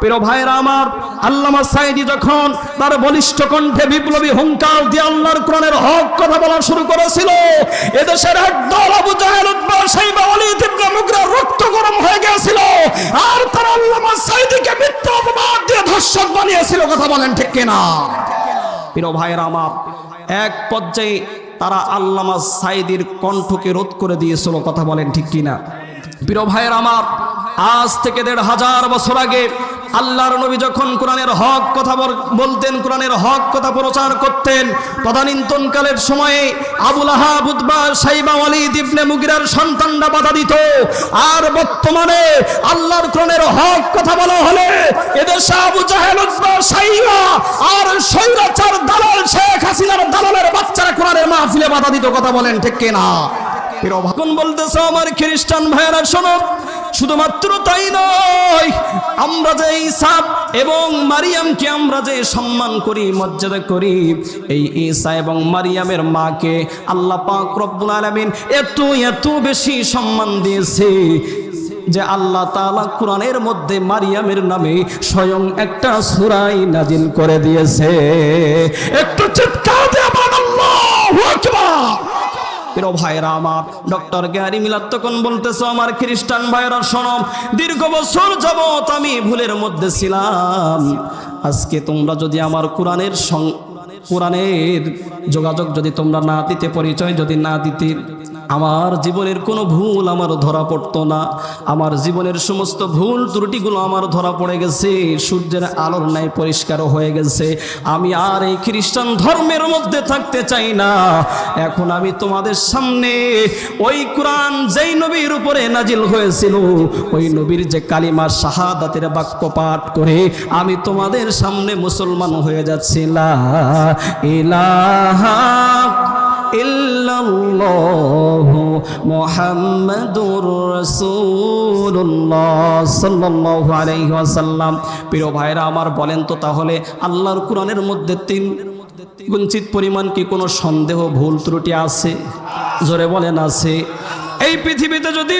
প্রিয় ভাইরা আমার, আল্লামা সাইদি যখন তার বলিষ্ঠ কণ্ঠে বিপ্লবী হুঙ্কার দিয়ে আল্লাহর কোরআনের হক কথা বলা শুরু করেছিল, এদেশের একদল আবু জাহেল উতবা সাইবা ওয়ালিদ ইবনে মুগরা রক্ত গরম হয়ে গিয়েছিল। আর তারা আল্লামা সাইদিকে মিথ্যা অপবাদ দিয়ে ধর্ষক বানিয়েছিল, কথা বলেন ঠিক কিনা? প্রিয় ভাইরা আমার, এক পর্যায়ে তারা আল্লামা সাইদির কণ্ঠকে রোধ করে দিয়েছিল, কথা বলেন ঠিক কিনা? প্রিয় ভাইয়ের আমার, আজ থেকে দেড় হাজার বছর আগে আল্লাহর নবী যখন কোরআনের হক কথা বল- বলতেন কোরআনের হক কথা প্রচার করতেন তদানীন্তন কালের সময়ে আবুল আহাব সাইবা ওয়ালিদ ইবনে মুগিরার সন্তানরা বাধা দিত। আর বর্তমানে আল্লাহর কোরআনের হক কথা বলা হলে এদেশে আবু জাহেল উতবা সাইবা আর স্বৈরাচার দালাল শেখ হাসিনার দালালের বাচ্চারা কোরআনের মাহফিলে বাধা দিত। কথা বলেন ঠিক কিনা? বলতেছে আমার খ্রিস্টান ভাইয়েরা শোনো শুধুমাত্র তাই নয়, আমরা যে ঈসা এবং মারিয়ামকে আমরা যে সম্মান করি, মর্যাদা করি, এই ঈসা এবং মারিয়ামের মাকে আল্লাহ পাক রব্বুল আলামিন এত এত বেশি সম্মান দিয়েছে যে আল্লাহ তাআলা কোরআনের মধ্যে মারিয়ামের নামে স্বয়ং একটা সূরাই নাজিল করে দিয়েছে। একটু চিৎকার দিয়ে আল্লাহু আকবার। ভাইরা ডক্টর আমার খ্রিস্টান যাবত আমি ভুলের মধ্যে ছিলাম। আজকে তোমরা যদি আমার কোরআনের যোগাযোগ যদি তোমরা না দিতে, পরিচয় যদি না দিতে আমার জীবনের কোনো ভুল আমার ধরা পড়তো না। আমার জীবনের সমস্ত ভুল ত্রুটিগুলো আমার ধরা পড়ে গেছে। সূর্যের আলোর ন্যায় পরিষ্কার হয়ে গেছে। আমি আর এই খ্রিস্টান ধর্মের মধ্যে থাকতে চাই না। এখন আমি তোমাদের সামনে ওই কোরআন যেই নবীর উপরে নাজিল হয়েছিল, ওই নবীর যে কালিমা শাহাদাতের বাক্য পাঠ করে আমি তোমাদের সামনে মুসলমান হয়ে যাচ্ছি। লা ইলাহা ইল্লাল্লাহু মুহাম্মাদুর রাসূলুল্লাহ সাল্লাল্লাহু আলাইহি ওয়াসাল্লাম। প্রিয় ভাইরা, আমার বলেন তো তাহলে আল্লাহর কোরআনের মধ্যে তিন গুঞ্চিত পরিমাণ কি কোনো সন্দেহ, ভুল ত্রুটি আছে? জোরে বলেন, আছে। এই পৃথিবীতে যদি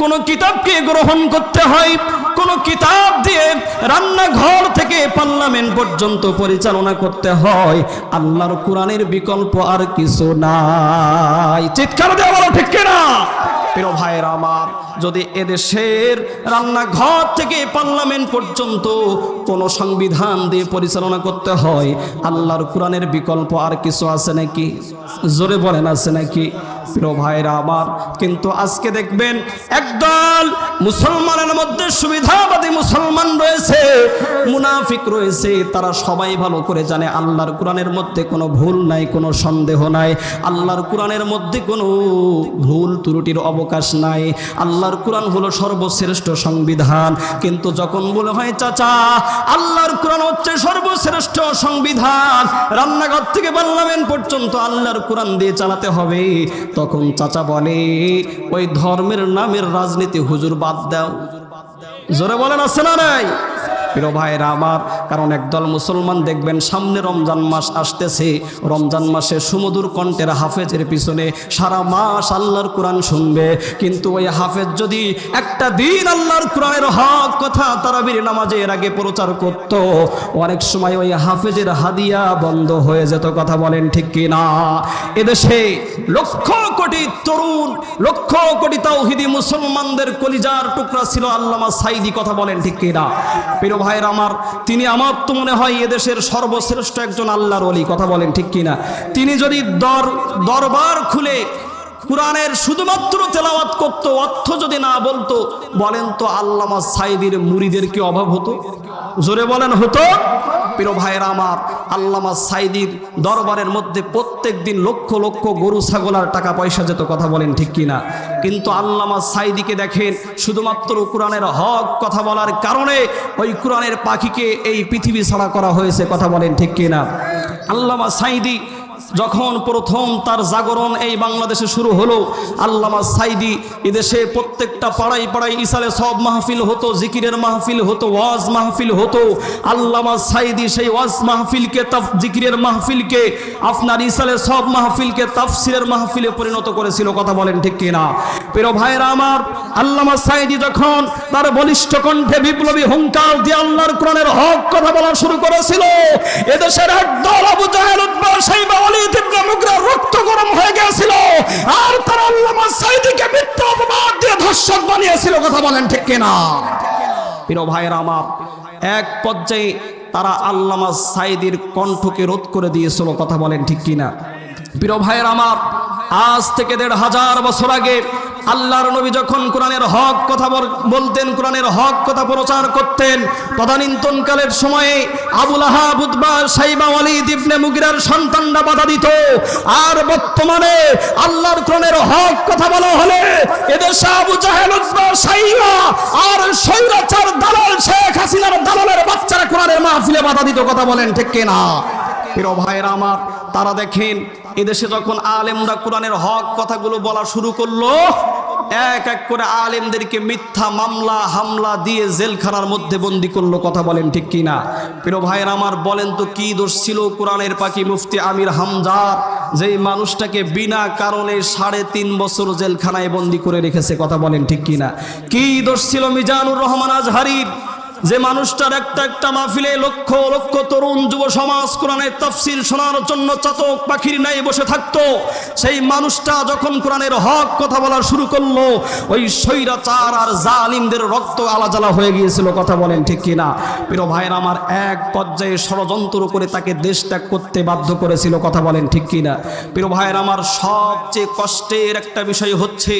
কোনো কিতাবকে গ্রহণ করতে হয় কোনো কিতাব দিয়ে রান্নাঘর থেকে পার্লামেন্ট পর্যন্ত পরিচালনা করতে হয়। আল্লাহর কোরআনের বিকল্প আর কিছু নাই। চিৎকার দেওয়া ঠিক কিনা? প্রিয় ভাইয়ের আমার, যদি এদেশের রান্নাঘর থেকে পার্লামেন্ট পর্যন্ত কোনো সংবিধান দিয়ে পরিচালনা করতে হয়, আল্লাহর কোরআনের বিকল্প আর কিছু আছে নাকি? জোরে বলেন, আছে নাকি? প্রিয় ভাইরা আমার, কিন্তু আজকে দেখবেন একদল মুসলমানের মধ্যে সুবিধাবাদী মুসলমান রয়েছে, মুনাফিক রয়েছে, তারা সবাই ভালো করে জানে আল্লাহর কোরআনের মধ্যে কোনো ভুল নাই, কোনো সন্দেহ নাই। আল্লাহর কোরআনের মধ্যে কোনো ভুল ত্রুটির অবকাশ নাই। আল্লাহর কোরআন হলো সর্বশ্রেষ্ঠ সংবিধান। কিন্তু যখন বলে হয় চাচা, আল্লাহর কোরআন হচ্ছে সর্বশ্রেষ্ঠ সংবিধান। রান্নাঘর থেকে পার্লামেন্ট পর্যন্ত আল্লাহর কোরআন দিয়ে চালাতে হবে। তখন চাচা বলে, ওই ধর্মের নামের রাজনীতি হুজুর বাদ দাও। জোরে বলেন, আছে না নাই? প্রিয় ভাইরা আমার, কারণ একদল মুসলমান দেখবেন সামনে রমজান মাস আসতেছে। রমজান মাসে সুমধুর কণ্ঠের হাফেজের পিছনে সারা মাস আল্লাহর কোরআন শুনবে। কিন্তু ওই হাফেজ যদি একটা দিন আল্লাহর কোরআনের হক কথা তারাবির নামাজের আগে প্রচার করত, অনেক সময় ওই হাফেজের হাদিয়া বন্ধ হয়ে যেত। কথা বলেন ঠিক কি না এদেশে লক্ষ কোটি তরুণ, লক্ষ কোটি তাওহিদি মুসলমানদের কলিজার টুকরা ছিল আল্লামা সাইদি কথা বলেন ঠিক কি না প্রিয় ভাইয়ের আমার, তিনি আমার তো মনে হয় এদেশের সর্বশ্রেষ্ঠ একজন আল্লাহর অলি কথা বলেন ঠিক কিনা? তিনি যদি দর, দরবার খুলে কোরআনের শুধুমাত্র তেলাওয়াত করত, অর্থ যদি না বলতো, বলেন তো আল্লামা সাইদির মুড়িদের কি অভাব হতো? জোরে বলেন, হতো? প্রিয় ভাইয়ের আমার, আল্লামা সাইদির দরবারের মধ্যে প্রত্যেক দিন লক্ষ লক্ষ গরু, ছাগল আর টাকা পয়সা যেত কথা বলেন, ঠিক কিনা? কিন্তু আল্লামা সাইদিকে দেখেন, শুধুমাত্র কোরআনের হক কথা বলার কারণে ওই কোরআনের পাখিকে এই পৃথিবী ছাড়া করা হয়েছে, কথা বলেন, ঠিক কিনা? আল্লামা সাইদি যখন প্রথম তার জাগরণ এই বাংলাদেশে শুরু হলো, আল্লামা সাইদি এদেশে প্রত্যেকটা পাড়ায় পাড়ায় ইসালে সব মাহফিল হতো, জিকিরের মাহফিল হতো, ওয়াজ মাহফিল হতো। আল্লামা সাইদি সেই ওয়াজ মাহফিলকে, তাফ, জিকিরের মাহফিলকে, আপনার ইসালে সব মাহফিলকে তাফসিরের মাহফিলে পরিণত করেছিল, কথা বলেন ঠিক কিনা? প্রিয় ভাইরা আমার, আল্লামা সাইদি যখন তার বলিষ্ঠ কণ্ঠে বিপ্লবী হুঙ্কার দিয়ে আল্লাহর কোরআনের হক কথা বলা শুরু করেছিল, এদেশের একদল আবু জাহেল উদ্বা সাইবা ওয়ালিদ ইবনে মুগরা রক্ত গরম হয়ে গিয়েছিল। আর আল্লামা সাইদিকে অপবাদ দিয়ে ধর্ষক বানিয়েছিল, কথা বলেন ঠিক কিনা? প্রিয় ভাইয়ের আমার, এক পর্যায়ে তারা আল্লামা সাইদির কণ্ঠকে রোধ করে দিয়েছিল, কথা বলেন ঠিক কিনা? প্রিয় ভাইয়ের আমার, আজ থেকে দেড় হাজার বছর আগে আল্লাহর নবী যখন কোরআনের হক কথা বল- বলতেন, কোরআনের হক কথা প্রচার করতেন তদানীন্তন কালের সময়ে আবুল আহাব, উতবা, সাইবা, ওয়ালিদ ইবনে মুগিরার সন্তানরা বাধা দিত। আর বর্তমানে আল্লাহর কোরআনের হক কথা বলা হলে এদেশে আবু জাহেল সাইবা আর স্বৈরাচার দালাল শেখ হাসিনার দালালের বাচ্চারা কোরআনের মাহফিলে বাধা দিত। কথা বলেন ঠিক কিনা? প্রিয় ভাইরা আমার, তারা দেখেন এদেশে যখন আলেমরা কোরআনের হক কথাগুলো বলা শুরু করল, এক এক করে আলেমদেরকে মিথ্যা মামলা, হামলা দিয়ে জেলখানার মধ্যে বন্দি করল, কথা বলেন ঠিক কিনা? প্রিয় ভাইয়ের আমার, বলেন তো কি দোষ ছিল কোরআনের পাখি মুফতি আমির হামজার যেই মানুষটাকে বিনা কারণে সাড়ে তিন বছর জেলখানায় বন্দি করে রেখেছে, কথা বলেন ঠিক কিনা? কি দোষ ছিল মিজানুর রহমান আজহারির? যে মানুষটার একটা একটা মাহফিলে লক্ষ লক্ষ তরুণ যুব সমাজ কোরআনের তাফসির শোনার জন্য চাতক পাখির নাই বসে থাকতো, সেই মানুষটা যখন কোরআনের হক কথা বলা শুরু করল, ওই স্বৈরাচার আর জালিমদের রক্ত আলাজালা হয়ে গিয়েছিল, কথা বলেন ঠিক কিনা? প্রিয় ভাইয়ের, আমার এক পর্যায়ে ষড়যন্ত্র করে তাকে দেশ ত্যাগ করতে বাধ্য করেছিল, কথা বলেন ঠিক কিনা? প্রিয় ভাইয়ের, আমার সবচেয়ে কষ্টের একটা বিষয় হচ্ছে,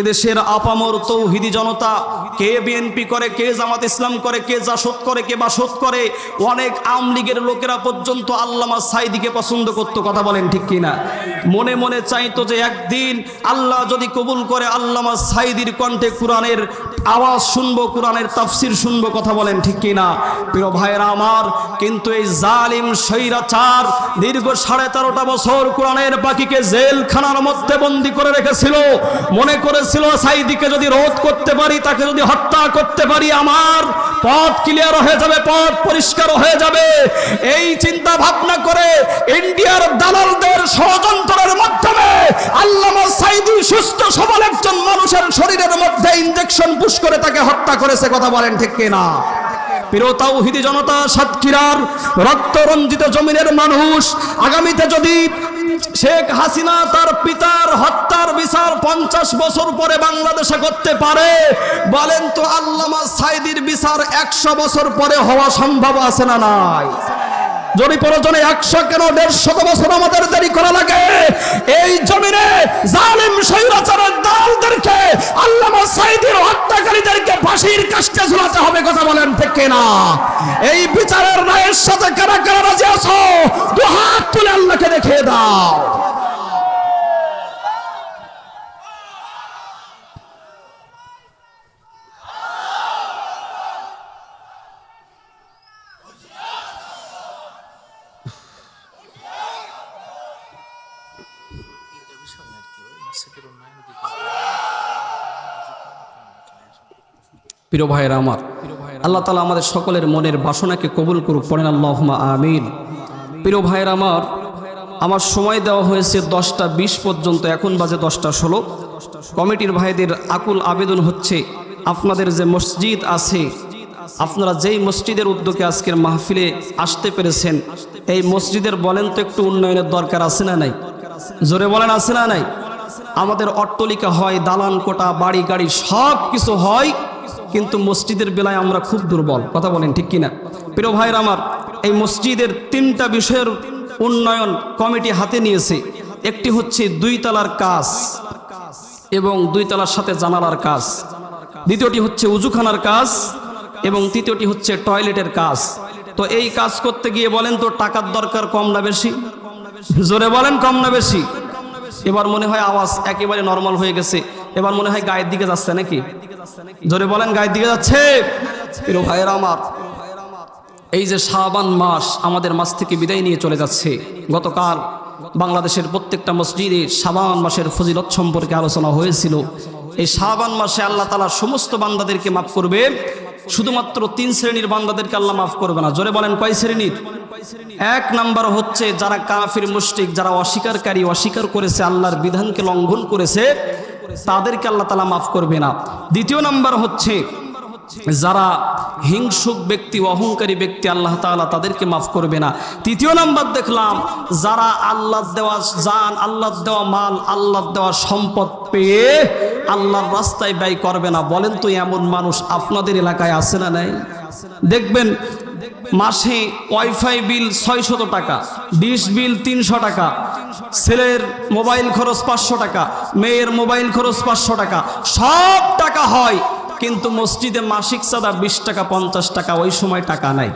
এদেশের আপামর তৌহিদি জনতা, কে বিএনপি করে, কে জামাত ইসলাম করে কে জাসদ করে, কে বাসদ করে, অনেক আওয়ামী লীগের লোকেরা পর্যন্ত আল্লামা সাইদিকে পছন্দ করতো, কথা বলেন ঠিক কিনা? মনে মনে চাইতো যে একদিন আল্লাহ যদি কবুল করে, আল্লামা সাইদির কণ্ঠে কোরআনের আওয়াজ শুনব, কোরআনের তাফসির শুনব, কথা বলেন ঠিক কিনা? প্রিয় ভাইয়েরা আমার, কিন্তু এই জালিম স্বৈরাচার দীর্ঘ সাড়ে তেরোটা বছর কোরআনের পাখিকে জেলখানার মধ্যে বন্দি করে রেখেছিল। মনে করেছিল সাইদিকে যদি রোধ করতে পারি, তাকে যদি হত্যা করতে পারি, আমার পথ ক্লিয়ার হয়ে যাবে, পথ পরিষ্কার হয়ে যাবে। এই চিন্তা ভাবনা করে ইন্ডিয়ার দালালদের ষড়যন্ত্রের মাধ্যমে আল্লামা সাইদি সুস্থ সবল একজন মানুষের শরীরের মধ্যে ইঞ্জেকশন পুশ করে তাকে হত্যা করেছে, কথা বলেন ঠিক কিনা? প্রিয় তাওহিদি জনতা সাতক্ষীরার রক্তরঞ্জিত জমিনের মানুষ, আগামীতে যদি শেখ হাসিনা তার পিতার হত্যার বিচার পঞ্চাশ বছর পরে বাংলাদেশে করতে পারে, বলেন তো আল্লামা সাইদির বিচার একশো বছর পরে হওয়া সম্ভব আছে না নাই? যদি প্রয়োজনে একশো কেন দেড়শত বছর আমাদের দেরি করা লাগে, এই জমিনে জালিম সৈরাচারের দালদেরকে আল্লামা সাইদির হত্যাকারীদেরকে ফাঁসির কাষ্টে ঝুলাতে হবে, কথা বলেন ঠিক না এই বিচারের রায়ের সাথে কারা কারা রাজি আছো? দু হাত তুলে আল্লাহকে দেখিয়ে দাও এটা বিষয় আর কি ওই মসজিদের উন্নয়নের দিকে প্রিয় ভাইয়ের আমার, আল্লাহ তালা আমাদের সকলের মনের বাসনাকে কবুল করুক, পড়েন আল্লাহমা আমিন। প্রিয় ভাইয়ের আমার আমার সময় দেওয়া হয়েছে দশটা বিশ পর্যন্ত, এখন বাজে দশটা ষোলো। কমিটির ভাইদের আকুল আবেদন হচ্ছে, আপনাদের যে মসজিদ আছে, আপনারা যেই মসজিদের উদ্যোগে আজকের মাহফিলে আসতে পেরেছেন, এই মসজিদের বলেন তো একটু উন্নয়নের দরকার আছে না নাই? জোরে বলেন আছে না নাই? আমাদের অট্টলিকা হয় দালান কোটা বাড়ি গাড়ি সব কিছু হয় কিন্তু মসজিদের বেলায় আমরা খুব দুর্বল, কথা বলেন ঠিক কিনা? প্রিয় ভাইয়ের আমার, এই মসজিদের তিনটা বিষয়ের উন্নয়ন কমিটি হাতে নিয়েছে। একটি হচ্ছে দুই তলার কাজ এবং দুই তলার সাথে জানালার কাজ। দ্বিতীয়টি হচ্ছে উজুখানার কাজ এবং তৃতীয়টি হচ্ছে টয়লেটের কাজ। তো এই কাজ করতে গিয়ে বলেন তো, টাকার দরকার কম না বেশি? জোরে বলেন, কম না বেশি? এবার মনে হয় আওয়াজ একেবারে নর্মাল হয়ে গেছে। এবার মনে হয় গায়ের দিকে যাচ্ছে নাকি? জোরে বলেন, গায়ের দিকে যাচ্ছে। প্রিয় ভাইয়ের আমার, এই যে শাবান মাস আমাদের মাস থেকে বিদায় নিয়ে চলে যাচ্ছে। গতকাল বাংলাদেশের প্রত্যেকটা মসজিদে শাবান মাসের ফজিলত সম্পর্কে আলোচনা হয়েছিল। এই শাবান মাসে আল্লাহ তালা সমস্ত বান্দাদেরকে মাফ করবে। শুধুমাত্র তিন শ্রেণির বান্দাদেরকে আল্লাহ মাফ করবে না। জোরে বলেন, কয় শ্রেণির? এক নাম্বার হচ্ছে যারা কাফির, মুশরিক, যারা অস্বীকারী, অস্বীকার করেছে, আল্লাহর বিধানকে লঙ্ঘন করেছে তাদেরকে আল্লাহ তালা মাফ করবে না। দ্বিতীয় নাম্বার হচ্ছে, যারা হিংসুক ব্যক্তি, অহংকারী ব্যক্তি, আল্লাহ তাআলা তাদেরকে মাফ করবে না। তৃতীয় নাম্বার দেখলাম, যারা আল্লাহ দেওয়া জান, আল্লাহ দেওয়া মাল, আল্লাহ দেওয়া সম্পদ পেয়ে আল্লাহর রাস্তায় ব্যয় করবে না। বলেন তো এমন মানুষ আপনাদের এলাকায় আছে না নাই? দেখবেন মাসে ওয়াইফাই বিল ছয়শত টাকা, ডিশ বিল তিনশো টাকা, ছেলের মোবাইল খরচ পাঁচশো টাকা, মেয়ের মোবাইল খরচ পাঁচশো টাকা, সব টাকা হয়, কিন্তু মসজিদে মাসিক চাঁদা বিশ টাকা, পঞ্চাশ টাকা, ওই সময় টাকা নাই।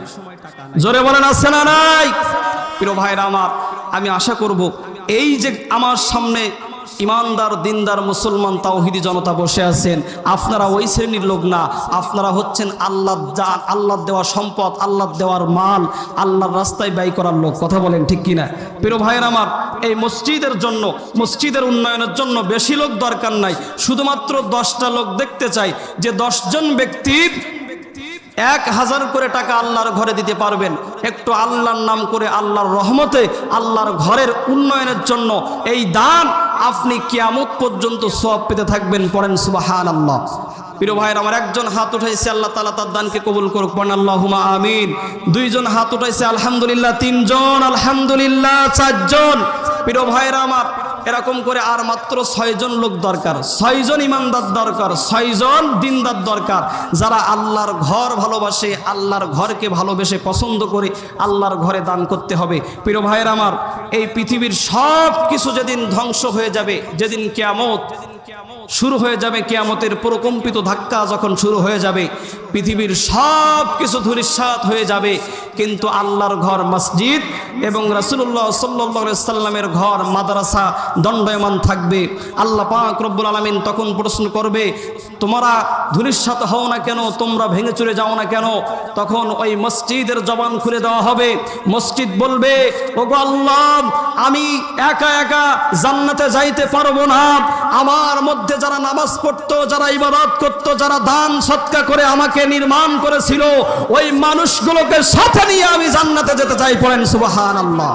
জোরে বলেন, আছে না নাই? প্রিয় ভাইরা আমার, আমি আশা করব, এই যে আমার সামনে ইমানদার, দিনদার, মুসলমান, তাওহিদি জনতা বসে আছেন। আপনারা ওই শ্রেণির লোক না। আপনারা হচ্ছেন আল্লাহ যা আল্লাহ দেওয়া সম্পদ আল্লাহ দেওয়ার মাল, আল্লাহর রাস্তায় ব্যয় করার লোক। কথা বলেন ঠিক কিনা? প্রিয় ভাইয়ের আমার, এই মসজিদের জন্য, মসজিদের উন্নয়নের জন্য বেশি লোক দরকার নাই। শুধুমাত্র দশটা লোক দেখতে চাই। যে দশজন ব্যক্তির এক হাজার করে টাকা আল্লাহর ঘরে দিতে পারবেন। একটু আল্লাহর নাম করে আল্লাহর রহমতে আল্লাহর ঘরের উন্নয়নের জন্য এই দান আপনি কিয়ামত পর্যন্ত সব পেতে থাকবেন, পড়েন সুবাহান আল্লাহ প্রিয় ভাইয়ের, আমার একজন হাত উঠাইছে, আল্লাহ তালা তার দানকে কবুল করুক, পড়েন আল্লাহুমা আমিন। দুইজন হাত উঠাইছে, আলহামদুলিল্লাহ, তিনজন, আলহামদুলিল্লাহ, চারজন। প্রিয় ভাইয়ের, আমার এরকম করে আর মাত্র ছয়জন লোক দরকার, ছয়জন ইমানদার দরকার, ছয়জন দিনদার দরকার। যারা আল্লাহর ঘর ভালোবাসে, আল্লাহর ঘরকে ভালোবেসে পছন্দ করে, আল্লাহর ঘরে দান করতে হবে। প্রিয় ভাইয়ের আমার, এই পৃথিবীর সব কিছু যেদিন ধ্বংস হয়ে যাবে, যেদিন কেয়ামত শুরু হয়ে যাবে, কেয়ামতের প্রকম্পিত ধাক্কা যখন শুরু হয়ে যাবে পৃথিবীর সব কিছু ধূলিসাৎ হয়ে যাবে। কিন্তু আল্লাহর ঘর মসজিদ এবং রাসুল্লাহ সাল্লাহ সাল্লামের ঘর মাদ্রাসা দণ্ডয়মান থাকবে। আল্লাহ পাক রব্বুল আলমিন তখন প্রশ্ন করবে, তোমরা ধূলিসাৎ হও না কেন? তোমরা ভেঙে চুরে যাও না কেন? তখন ওই মসজিদের জবান খুলে দেওয়া হবে। মসজিদ বলবে, ওগো আল্লাহ, আমি একা একা জান্নাতে যাইতে পারব না। আমার মধ্যে যারা নামাজ পড়তো, যারা ইবাদত করতো, যারা দান সৎকা করে আমাকে নির্মাণ করেছিল ওই মানুষগুলোকে সাথে নিয়ে আমি জান্নাতে যেতে চাই পড়েন সুবাহান আল্লাহ